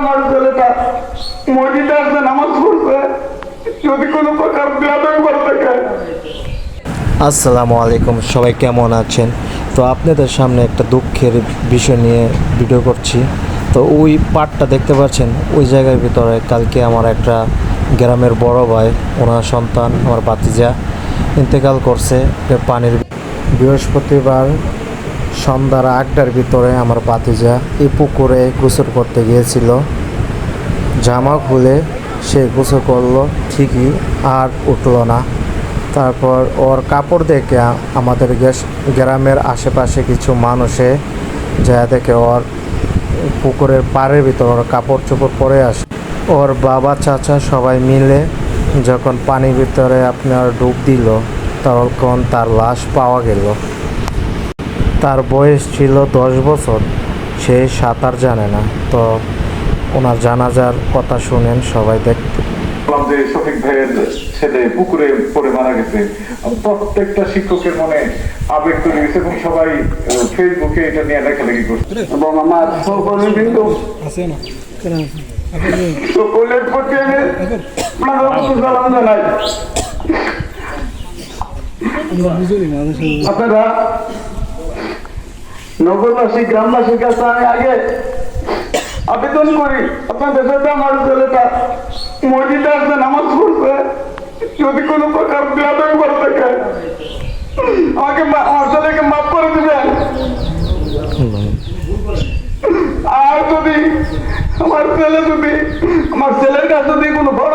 আমার ছেলেটা নামাজ পড়ছে যদি কোনো প্রকার বেয়াদবি করে থাকে। আসসালামু আলাইকুম, সবাই কেমন আছেন? তো আপনাদের সামনে একটা দুঃখের বিষয় নিয়ে ভিডিও করছি। তো ওই পার্টটা দেখতে পাচ্ছেন, ওই জায়গার ভিতরে কালকে আমার একটা গ্রামের বড় ভাই, ওনার সন্তান, আমার বাতিজা ইন্তেকাল করছে। পানির বৃহস্পতিবার সন্ধ্যার আটটার ভিতরে আমার পাতিজা এই পুকুরে গোসল করতে গিয়েছিল। জামা খুলে সে গোসল করল, ঠিকই আর উঠল না। তারপর ওর কাপড় দেখে আমাদের গ্রামের আশেপাশে কিছু মানুষে যা দেখে ওর পুকুরের পাড়ের ভিতর ওর কাপড় চোপড় পরে আসে। ওর বাবা, চাচা সবাই মিলে যখন পানির ভিতরে আপনার ডুব দিল, তখন তার লাশ পাওয়া গেল। তার বয়স ছিল দশ বছর। সে সাঁতার জানে না। তো ওনার জানাজার কথা শুনেন সবাই দেখতে। যে শফিক ভাইয়ের ছেলে পুকুরে পড়ে মারা গেছে। প্রত্যেকটা শিক্ষকের মনে আবেগ তৈরি গেছে এবং সবাই ফেসবুকে এটা নিয়ে লেখালেখি করছে। এবং আমার সকলের বিন্দু সকলের প্রতি আমি সালাম জানাই। আপনারা নগরবাসী গ্রামবাসীর কাছে আমি আগে আবেদন করি নামাজ পড়ছে যদি কোনো প্রকার বেয়াদবি করে থাকে, আমাকে আমার ছেলেকে মাফ করে দিবেন। আর যদি আমার ছেলে যদি আমার ছেলের কাছে যদি কোনো বড়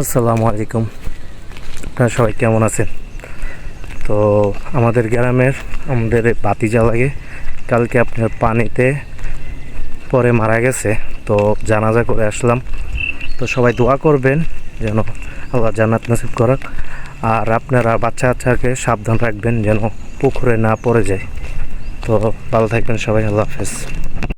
আসসালামু আলাইকুম। আপনারা সবাই কেমন আছেন? তো আমাদের গ্রামের আমাদের বাতি বাতিজা লাগে। কালকে আপনার পানিতে পরে মারা গেছে। তো জানাজা করে আসলাম। তো সবাই দোয়া করবেন যেন আল্লাহ জান্নাত নসিব করাক। আর আপনারা বাচ্চা বাচ্চাকে সাবধান রাখবেন যেন পুকুরে না পড়ে যায়। তো ভালো থাকবেন সবাই, আল্লাহ হাফেজ।